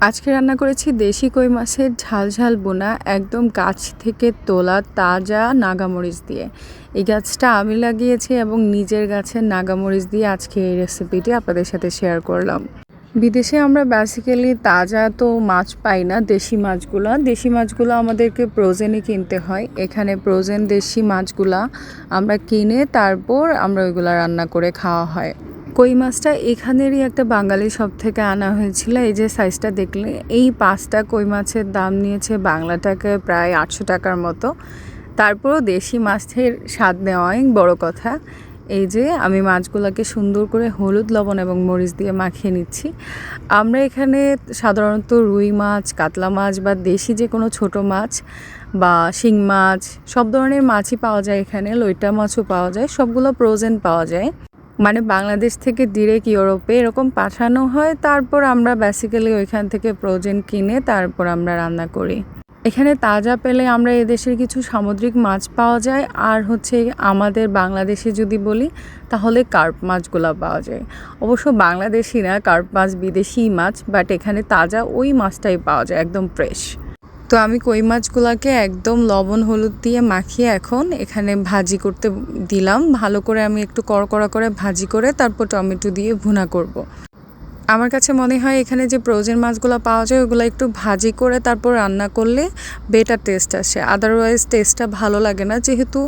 আজকে রান্না করেছি দেশি কই মাছের ঝাল ঝাল বোনা একদম গাছ থেকে তোলা তাজা নাগামরিচ দিয়ে। এই গাছটা আমি লাগিয়েছি এবং নিজের গাছের নাগামরিচ দিয়ে আজকে এই রেসিপিটি আপনাদের সাথে শেয়ার করলাম। বিদেশে আমরা বেসিক্যালি তাজা তো মাছ পাই না, দেশি মাছগুলো। দেশি মাছগুলো আমাদেরকে প্রোজেনই কিনতে হয়। এখানে প্রোজেন দেশি মাছগুলা আমরা কিনে তারপর আমরা ওইগুলো রান্না করে খাওয়া হয়। কই মাছটা এখানেরই একটা বাঙালি শপ থেকে আনা হয়েছিল। এই যে সাইজটা দেখলে, এই পাঁচটা কই মাছের দাম নিয়েছে বাংলা টাকায় প্রায় আটশো টাকার মতো। তারপরও দেশি মাছের স্বাদ নেওয়াই বড় কথা। এই যে আমি মাছগুলোকে সুন্দর করে হলুদ, লবণ এবং মরিচ দিয়ে মাখিয়ে নিচ্ছি। আমরা এখানে সাধারণত রুই মাছ, কাতলা মাছ বা দেশি যে কোনো ছোট মাছ বা শিং মাছ, সব ধরনের মাছই পাওয়া যায় এখানে, লইটা মাছও পাওয়া যায়, সবগুলো প্রোজেন পাওয়া যায়। মানে বাংলাদেশ থেকে ডিরেক্ট ইউরোপে এরকম পাঠানো হয়, তারপর আমরা বেসিক্যালি ওইখান থেকে প্রোজেন কিনে তারপর আমরা রান্না করি। এখানে তাজা পেলে আমরা এদেশের কিছু সামুদ্রিক মাছ পাওয়া যায়, আর হচ্ছে আমাদের বাংলাদেশে যদি বলি, তাহলে কার্প মাছগুলো পাওয়া যায়। অবশ্য বাংলাদেশি না কার্প মাছ বিদেশি মাছ বাট এখানে তাজা ওই মাছটাই পাওয়া যায়, একদম ফ্রেশ তো আমি কই মাছগুলোকে একদম লবণ, হলুদ দিয়ে মাখিয়ে এখন এখানে ভাজি করতে দিলাম ভালো করে আমি একটু কড়কড়া করে ভাজি করে তারপর টমেটো দিয়ে ভুনা করব। আমার কাছে মনে হয় এখানে যে প্রোজেন মাছগুলো পাওয়া যায়, ওগুলো একটু ভাজি করে তারপর রান্না করলে বেটার টেস্ট আসে। আদারওয়াইজ টেস্টটা ভালো লাগে না। যেহেতু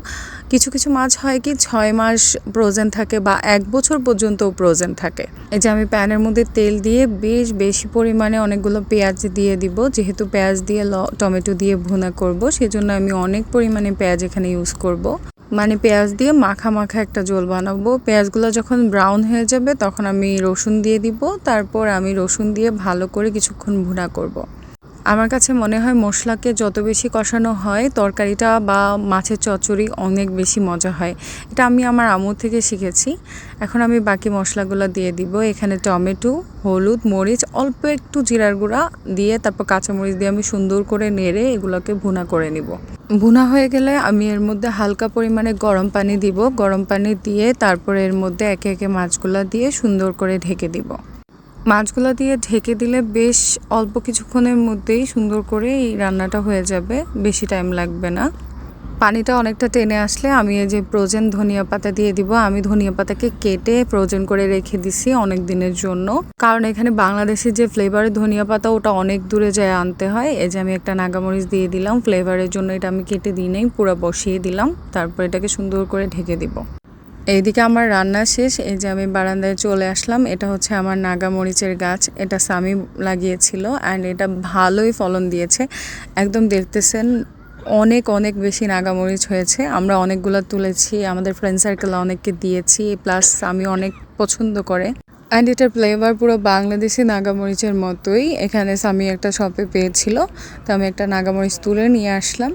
কিছু কিছু মাছ হয় কি, ছয় মাস প্রোজেন থাকে বা এক বছর পর্যন্তও প্রোজেন থাকে। এই যে আমি প্যানের মধ্যে তেল দিয়ে বেশ বেশি পরিমাণে অনেকগুলো পেঁয়াজ দিয়ে দিব। যেহেতু পেঁয়াজ দিয়ে ল, টমেটো দিয়ে ভুনা করব, সেজন্য আমি অনেক পরিমাণে পেঁয়াজ এখানে ইউজ করব। মানে পেঁয়াজ দিয়ে মাখা মাখা একটা ঝোল বানাবো পেঁয়াজগুলো যখন ব্রাউন হয়ে যাবে তখন আমি রসুন দিয়ে দিব তারপর আমি রসুন দিয়ে ভালো করে কিছুক্ষণ ভুনা করব। আমার কাছে মনে হয় মশলাকে যত বেশি কষানো হয়, তরকারিটা বা মাছের চচ্চড়ি অনেক বেশি মজা হয়। এটা আমি আমার আমুর থেকে শিখেছি। এখন আমি বাকি মশলাগুলো দিয়ে দিব। এখানে টমেটো, হলুদ, মরিচ, অল্প একটু জিরার গুঁড়া দিয়ে তারপর কাঁচামরিচ দিয়ে আমি সুন্দর করে নেড়ে এগুলোকে ভুনা করে নিব। ভুনা হয়ে গেলে আমি এর মধ্যে হালকা পরিমাণে গরম পানি দিব। গরম পানি দিয়ে তারপর এর মধ্যে একে একে মাছগুলো দিয়ে সুন্দর করে ঢেকে দিব। মাছগুলো দিয়ে ঢেকে দিলে বেশ অল্প কিছুক্ষণের মধ্যেই সুন্দর করে এই রান্নাটা হয়ে যাবে, বেশি টাইম লাগবে না। পানিটা অনেকটা টেনে আসলে আমি এই যে প্রোজেন ধনিয়া পাতা দিয়ে দিব, আমি ধনিয়া পাতাকে কেটে প্রোজেন করে রেখে দিছি অনেক দিনের জন্য। কারণ এখানে বাংলাদেশের যে ফ্লেভারের ধনিয়া পাতা, ওটা অনেক দূরে যায় আনতে হয়। এই যে আমি একটা নাগামরিচ দিয়ে দিলাম ফ্লেভারের জন্য এটা আমি কেটে দিই নেই, পুরো বসিয়ে দিলাম, তারপর এটাকে সুন্দর করে ঢেকে দিব। এইদিকে আমার রান্না শেষ, এই যে আমি বারান্দায় চলে আসলাম, এটা হচ্ছে আমার নাগা মরিচের গাছ, এটা সামি লাগিয়েছিল অ্যান্ড এটা ভালোই ফলন দিয়েছে। একদম দেখতেছেন, অনেক অনেক বেশি নাগামরিচ হয়েছে। আমরা অনেকগুলো তুলেছি, আমাদের ফ্রেন্ড সার্কেল অনেককে দিয়েছি প্লাস আমি অনেক পছন্দ করে। অ্যান্ড এটার ফ্লেভার পুরো বাংলাদেশি নাগামরিচের মতোই। এখানে স্বামী একটা শপে পেয়েছিল। তো আমি একটা নাগামরিচ তুলে নিয়ে আসলাম।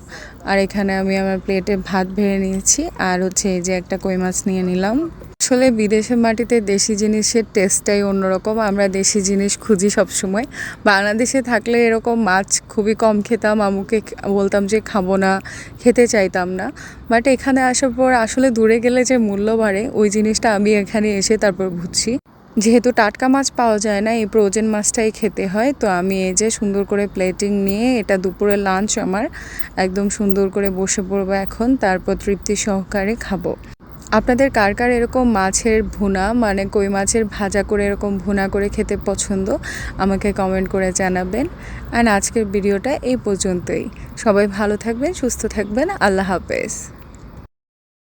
আর এখানে আমি আমার প্লেটে ভাত ভেড়ে নিয়েছি। আর হচ্ছে এই যে একটা কই মাছ নিয়ে নিলাম। আসলে বিদেশের মাটিতে দেশি জিনিসের টেস্টটাই অন্যরকম। আমরা দেশি জিনিস খুঁজি সবসময়। বাংলাদেশে থাকলে এরকম মাছ খুবই কম খেতাম। আমুকে বলতাম যে খাব না, খেতে চাইতাম না। বাট এখানে আসার পর আসলে দূরে গেলে যে মূল্য বাড়ে, ওই জিনিসটা আমি এখানে এসে তারপর বুঝছি। যেহেতু টাটকা মাছ পাওয়া যায় না, এই প্রোজেন মাছটাই খেতে হয়। তো আমি এই যে সুন্দর করে প্লেটিং নিয়ে এটা দুপুরে লাঞ্চ আমার একদম সুন্দর করে বসে পড়ব এখন, তারপর তৃপ্তি সহকারে খাব। আপনাদের কার কার এরকম মাছের ভুনা মানে কই মাছের ভাজা করে এরকম ভুনা করে খেতে পছন্দ, আমাকে কমেন্ট করে জানাবেন। অ্যান্ড আজকের ভিডিওটা এই পর্যন্তই। সবাই ভালো থাকবেন, সুস্থ থাকবেন, আল্লাহ হাফেজ।